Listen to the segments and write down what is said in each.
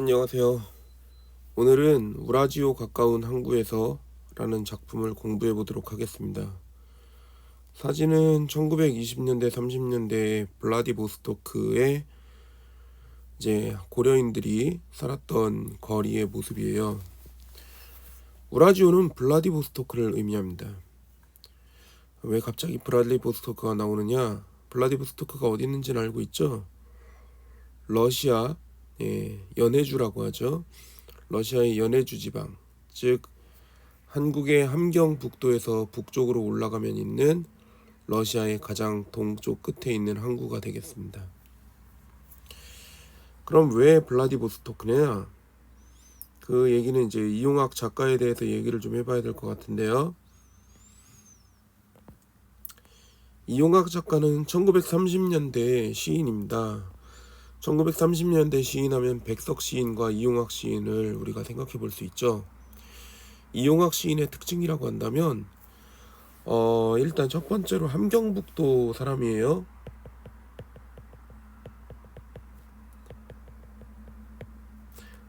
안녕하세요. 오늘은 우라지오 가까운 항구에서 라는 작품을 공부해 보도록 하겠습니다. 사진은 1920년대 30년대 블라디보스토크의 이제 고려인들이 살았던 거리의 모습이에요. 우라지오는 블라디보스토크를 의미합니다. 왜 갑자기 블라디보스토크가 나오느냐? 블라디보스토크가 어디 있는지는 알고 있죠? 러시아 예, 연해주라고 하죠. 러시아의 연해주 지방, 즉 한국의 함경북도에서 북쪽으로 올라가면 있는 러시아의 가장 동쪽 끝에 있는 항구가 되겠습니다. 그럼 왜 블라디보스토크냐? 그 얘기는 이제 이용학 작가에 대해서 얘기를 좀 해봐야 될 것 같은데요. 이용학 작가는 1930년대 시인입니다. 1930년대 시인하면 백석 시인과 이용학 시인을 우리가 생각해 볼 수 있죠. 이용학 시인의 특징이라고 한다면 어, 일단 첫 번째로 함경북도 사람이에요.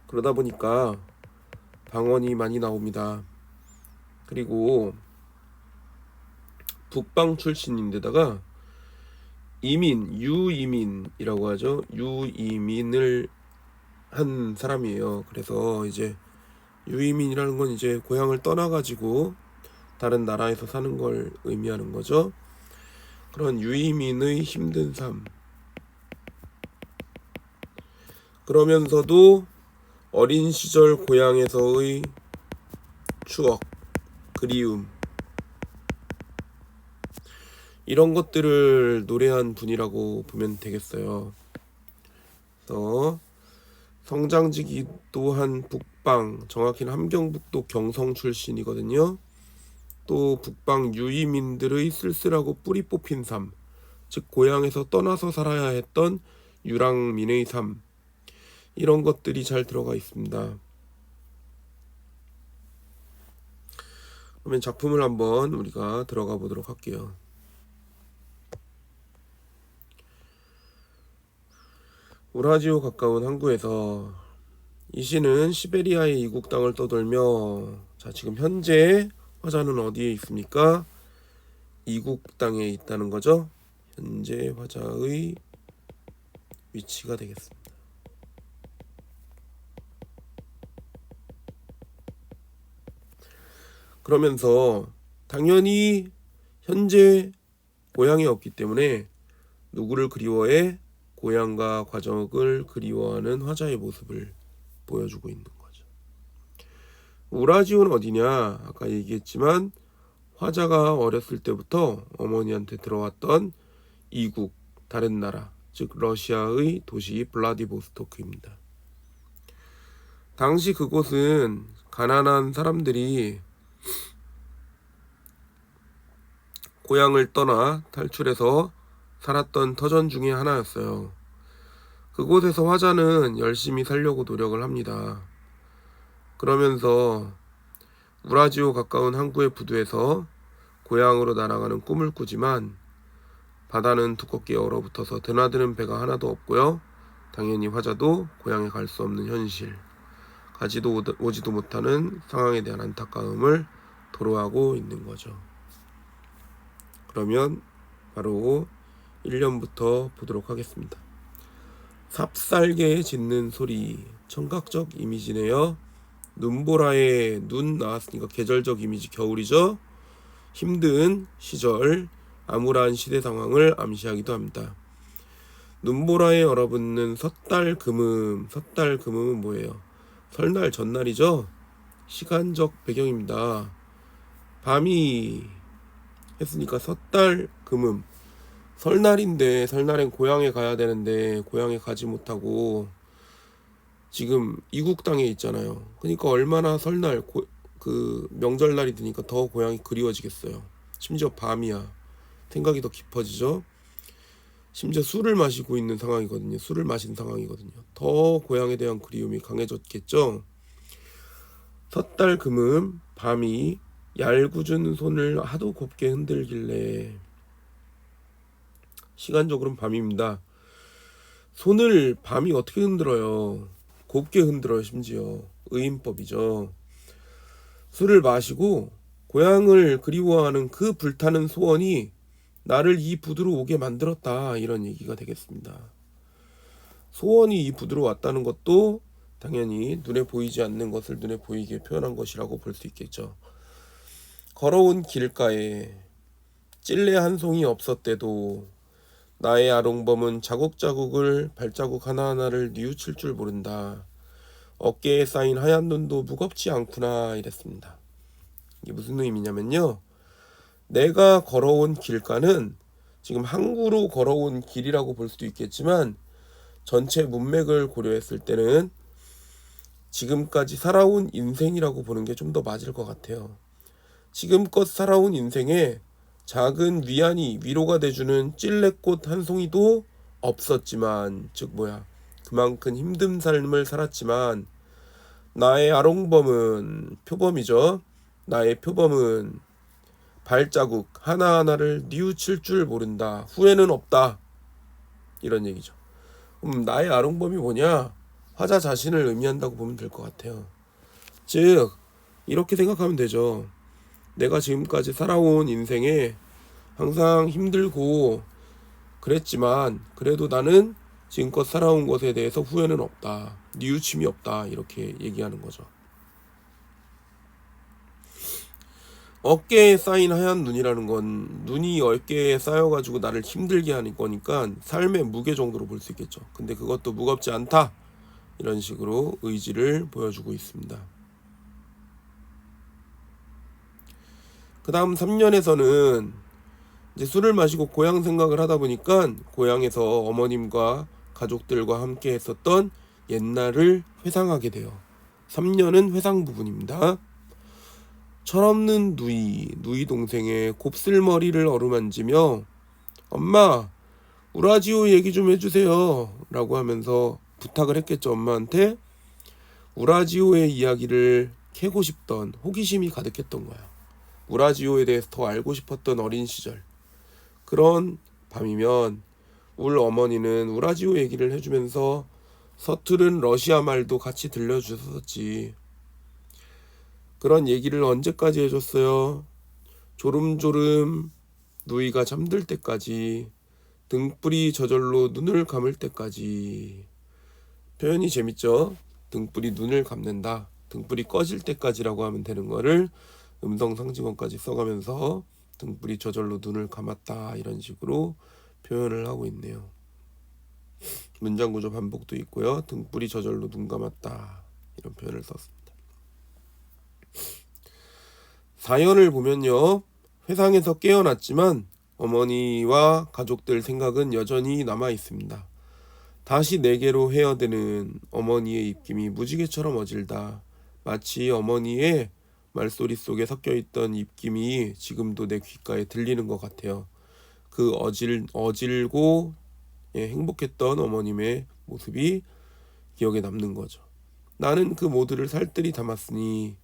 그러다 보니까 방언이 많이 나옵니다. 그리고 북방 출신인데다가 이민, 유이민이라고 하죠. 유이민을 한 사람이에요. 그래서 이제 유이민이라는 건 이제 고향을 떠나가지고 다른 나라에서 사는 걸 의미하는 거죠. 그런 유이민의 힘든 삶. 그러면서도 어린 시절 고향에서의 추억, 그리움, 이런 것들을 노래한 분이라고 보면 되겠어요. 그래서 성장지기 또한 북방, 정확히는 함경북도 경성 출신이거든요. 또 북방 유이민들의 쓸쓸하고 뿌리 뽑힌 삶, 즉 고향에서 떠나서 살아야 했던 유랑민의 삶, 이런 것들이 잘 들어가 있습니다. 그러면 작품을 한번 우리가 들어가 보도록 할게요. 우라지오 가까운 항구에서 이 시는 시베리아의 이국 땅을 떠돌며 자 지금 현재 화자는 어디에 있습니까? 이국 땅에 있다는 거죠. 현재 화자의 위치가 되겠습니다. 그러면서 당연히 현재 고향이 없기 때문에 누구를 그리워해 고향과 과정을 그리워하는 화자의 모습을 보여주고 있는 거죠. 우라지오는 어디냐? 아까 얘기했지만 화자가 어렸을 때부터 어머니한테 들어왔던 이국, 다른 나라, 즉 러시아의 도시 블라디보스토크입니다. 당시 그곳은 가난한 사람들이 고향을 떠나 탈출해서 살았던 터전 중의 하나였어요. 그곳에서 화자는 열심히 살려고 노력을 합니다. 그러면서 우라지오 가까운 항구의 부두에서 고향으로 날아가는 꿈을 꾸지만 바다는 두껍게 얼어붙어서 드나드는 배가 하나도 없고요. 당연히 화자도 고향에 갈 수 없는 현실, 가지도 오지도 못하는 상황에 대한 안타까움을 도로하고 있는 거죠. 그러면 바로 1년부터 보도록 하겠습니다. 삽살개 짖는 소리 청각적 이미지네요. 눈보라에 눈 나왔으니까 계절적 이미지 겨울이죠. 힘든 시절 암울한 시대 상황을 암시하기도 합니다. 눈보라에 얼어붙는 섣달 금음 섣달 금음은 뭐예요? 설날 전날이죠. 시간적 배경입니다. 밤이 했으니까 섣달 금음 설날인데 설날엔 고향에 가야 되는데 고향에 가지 못하고 지금 이국 땅에 있잖아요. 그러니까 얼마나 설날 고, 그 명절날이 되니까 더 고향이 그리워지겠어요. 심지어 밤이야. 생각이 더 깊어지죠. 심지어 술을 마시고 있는 상황이거든요. 술을 마신 상황이거든요. 더 고향에 대한 그리움이 강해졌겠죠. 섣달 금음 밤이 얄궂은 손을 하도 곱게 흔들길래 시간적으로는 밤입니다. 손을 밤이 어떻게 흔들어요? 곱게 흔들어요 심지어 의인법이죠. 술을 마시고 고향을 그리워하는 그 불타는 소원이 나를 이 부두로 오게 만들었다 이런 얘기가 되겠습니다. 소원이 이 부두로 왔다는 것도 당연히 눈에 보이지 않는 것을 눈에 보이게 표현한 것이라고 볼 수 있겠죠. 걸어온 길가에 찔레 한 송이 없었대도 나의 아롱범은 자국자국을 발자국 하나하나를 뉘우칠 줄 모른다. 어깨에 쌓인 하얀 눈도 무겁지 않구나 이랬습니다. 이게 무슨 의미냐면요. 내가 걸어온 길가는 지금 항구로 걸어온 길이라고 볼 수도 있겠지만 전체 문맥을 고려했을 때는 지금까지 살아온 인생이라고 보는 게 좀 더 맞을 것 같아요. 지금껏 살아온 인생에 작은 위안이 위로가 돼주는 찔레꽃 한 송이도 없었지만 즉 뭐야 그만큼 힘든 삶을 살았지만 나의 아롱범은 표범이죠. 나의 표범은 발자국 하나하나를 뉘우칠 줄 모른다. 후회는 없다. 이런 얘기죠. 음, 나의 아롱범이 뭐냐? 화자 자신을 의미한다고 보면 될 것 같아요. 즉 이렇게 생각하면 되죠. 내가 지금까지 살아온 인생에 항상 힘들고 그랬지만 그래도 나는 지금껏 살아온 것에 대해서 후회는 없다. 뉘우침이 없다. 이렇게 얘기하는 거죠. 어깨에 쌓인 하얀 눈이라는 건 눈이 어깨에 쌓여가지고 나를 힘들게 하는 거니까 삶의 무게 정도로 볼 수 있겠죠. 근데 그것도 무겁지 않다. 이런 식으로 의지를 보여주고 있습니다. 그 다음 3년에서는 이제 술을 마시고 고향 생각을 하다 보니까 고향에서 어머님과 가족들과 함께 했었던 옛날을 회상하게 돼요. 3년은 회상 부분입니다. 철없는 누이, 누이 동생의 곱슬머리를 어루만지며 엄마, 우라지오 얘기 좀 해주세요. 라고 하면서 부탁을 했겠죠, 엄마한테. 우라지오의 이야기를 캐고 싶던 호기심이 가득했던 거야. 우라지오에 대해서 더 알고 싶었던 어린 시절. 그런 밤이면 울 어머니는 우라지오 얘기를 해주면서 서투른 러시아 말도 같이 들려주셨었지. 그런 얘기를 언제까지 해줬어요? 조름조름 누이가 잠들 때까지 등불이 저절로 눈을 감을 때까지 표현이 재밌죠? 등불이 눈을 감는다. 등불이 꺼질 때까지라고 하면 되는 거를 음성 상징어까지 써가면서 등불이 저절로 눈을 감았다 이런 식으로 표현을 하고 있네요. 문장 구조 반복도 있고요. 등불이 저절로 눈 감았다 이런 표현을 썼습니다. 사연을 보면요. 회상에서 깨어났지만 어머니와 가족들 생각은 여전히 남아 있습니다. 다시 내게로 헤어드는 어머니의 입김이 무지개처럼 어질다. 마치 어머니의 말소리 속에 섞여 있던 입김이 지금도 내 귓가에 들리는 것 같아요. 그 어질 어질고 예, 행복했던 어머님의 모습이 기억에 남는 거죠. 나는 그 모두를 살뜰히 담았으니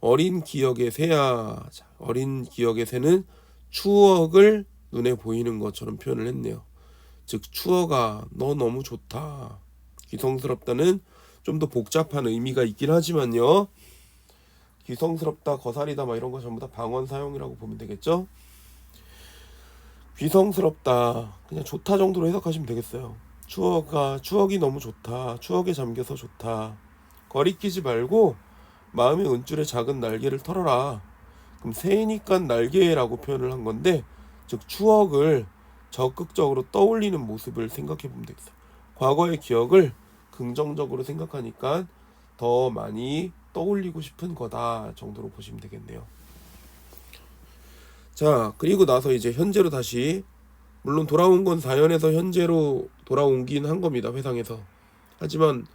어린 기억의 새야. 자, 어린 기억의 새는 추억을 눈에 보이는 것처럼 표현을 했네요. 즉 추억아 너 너무 좋다. 기성스럽다는 좀 더 복잡한 의미가 있긴 하지만요. 귀성스럽다, 거살이다, 막 이런 거 전부 다 방언 사용이라고 보면 되겠죠? 귀성스럽다, 그냥 좋다 정도로 해석하시면 되겠어요. 추억아, 추억이 너무 좋다. 추억에 잠겨서 좋다. 거리끼지 말고 마음의 은줄에 작은 날개를 털어라. 그럼 새니까 날개라고 표현을 한 건데, 즉 추억을 적극적으로 떠올리는 모습을 생각해 보면 되겠어요. 과거의 기억을 긍정적으로 생각하니까 더 많이 떠올리고 싶은 거다 정도로 보시면 되겠네요. 자, 그리고 나서 이제 현재로 다시 물론 돌아온 건 4년에서 현재로 돌아오긴 한 겁니다. 회상에서. 하지만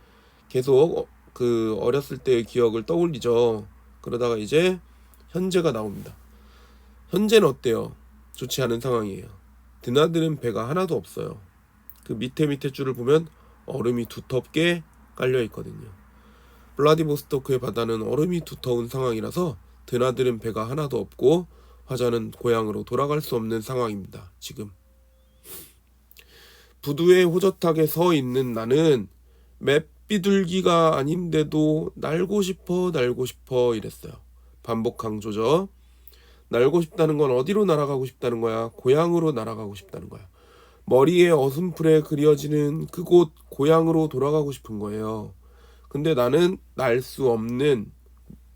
계속 어, 그 어렸을 때의 기억을 떠올리죠. 그러다가 이제 현재가 나옵니다. 현재는 어때요? 좋지 않은 상황이에요. 드나드는 배가 하나도 없어요. 그 밑에 밑에 줄을 보면 얼음이 두텁게 깔려 있거든요. 블라디보스토크의 바다는 얼음이 두터운 상황이라서 드나드는 배가 하나도 없고 화자는 고향으로 돌아갈 수 없는 상황입니다. 지금 부두에 호젓하게 서 있는 나는 맵비둘기가 아닌데도 날고 싶어 날고 싶어 이랬어요. 반복 강조죠. 날고 싶다는 건 어디로 날아가고 싶다는 거야? 고향으로 날아가고 싶다는 거야. 머리에 어슴풀에 그려지는 그곳 고향으로 돌아가고 싶은 거예요. 근데 나는 날 수 없는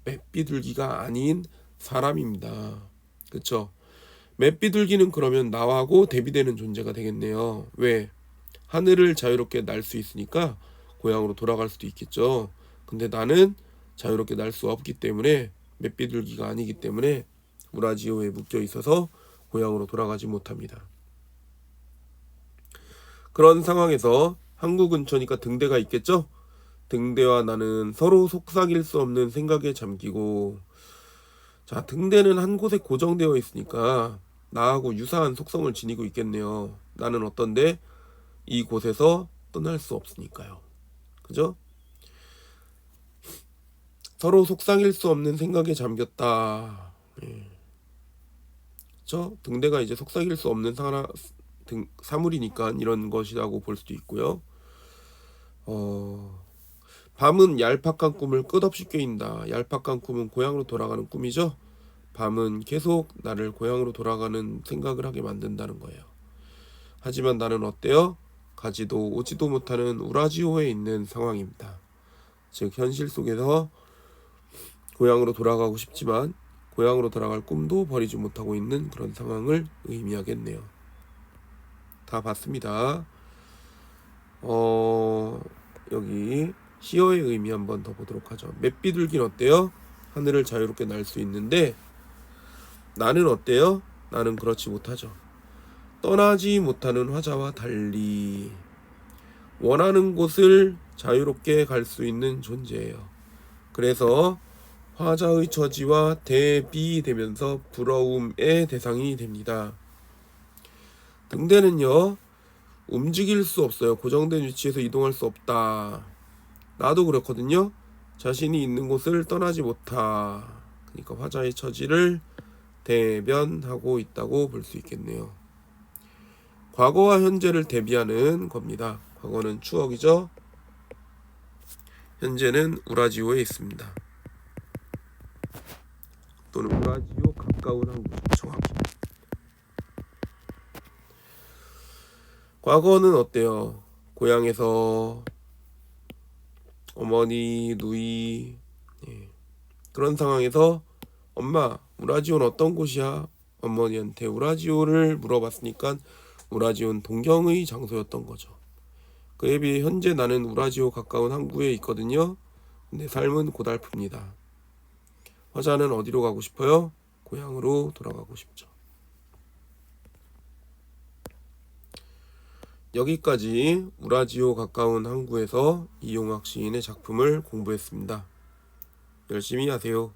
맵비둘기가 아닌 사람입니다. 그쵸? 맵비둘기는 그러면 나하고 대비되는 존재가 되겠네요. 왜? 하늘을 자유롭게 날 수 있으니까 고향으로 돌아갈 수도 있겠죠. 근데 나는 자유롭게 날 수 없기 때문에 맵비둘기가 아니기 때문에 우라지오에 묶여 있어서 고향으로 돌아가지 못합니다. 그런 상황에서 항구 근처니까 등대가 있겠죠? 등대와 나는 서로 속삭일 수 없는 생각에 잠기고 자 등대는 한 곳에 고정되어 있으니까 나하고 유사한 속성을 지니고 있겠네요. 나는 어떤데 이 곳에서 떠날 수 없으니까요. 그죠? 서로 속삭일 수 없는 생각에 잠겼다. 예. 저 등대가 이제 속삭일 수 없는 사람 등 사물이니까 이런 것이라고 볼 수도 있고요. 어, 밤은 얄팍한 꿈을 끝없이 꾀인다. 얄팍한 꿈은 고향으로 돌아가는 꿈이죠. 밤은 계속 나를 고향으로 돌아가는 생각을 하게 만든다는 거예요. 하지만 나는 어때요? 가지도 오지도 못하는 우라지오에 있는 상황입니다. 즉 현실 속에서 고향으로 돌아가고 싶지만 고향으로 돌아갈 꿈도 버리지 못하고 있는 그런 상황을 의미하겠네요. 다 봤습니다. 어 여기 시어의 의미 한번 더 보도록 하죠. 맵비둘긴 어때요? 하늘을 자유롭게 날 수 있는데 나는 어때요? 나는 그렇지 못하죠. 떠나지 못하는 화자와 달리 원하는 곳을 자유롭게 갈 수 있는 존재예요. 그래서 화자의 처지와 대비되면서 부러움의 대상이 됩니다. 등대는요, 움직일 수 없어요. 고정된 위치에서 이동할 수 없다. 나도 그렇거든요. 자신이 있는 곳을 떠나지 못하. 그러니까 화자의 처지를 대변하고 있다고 볼 수 있겠네요. 과거와 현재를 대비하는 겁니다. 과거는 추억이죠. 현재는 우라지오에 있습니다. 또는 우라지오 가까운 항구죠. 정확히. 과거는 어때요? 고향에서 어머니, 누이 예. 그런 상황에서 엄마 우라지오는 어떤 곳이야? 어머니한테 우라지오를 물어봤으니까 우라지오는 동경의 장소였던 거죠. 그에 비해 현재 나는 우라지오 가까운 항구에 있거든요. 내 삶은 고달픕니다. 화자는 어디로 가고 싶어요? 고향으로 돌아가고 싶죠. 여기까지 우라지오 가까운 항구에서 이용학 시인의 작품을 공부했습니다. 열심히 하세요.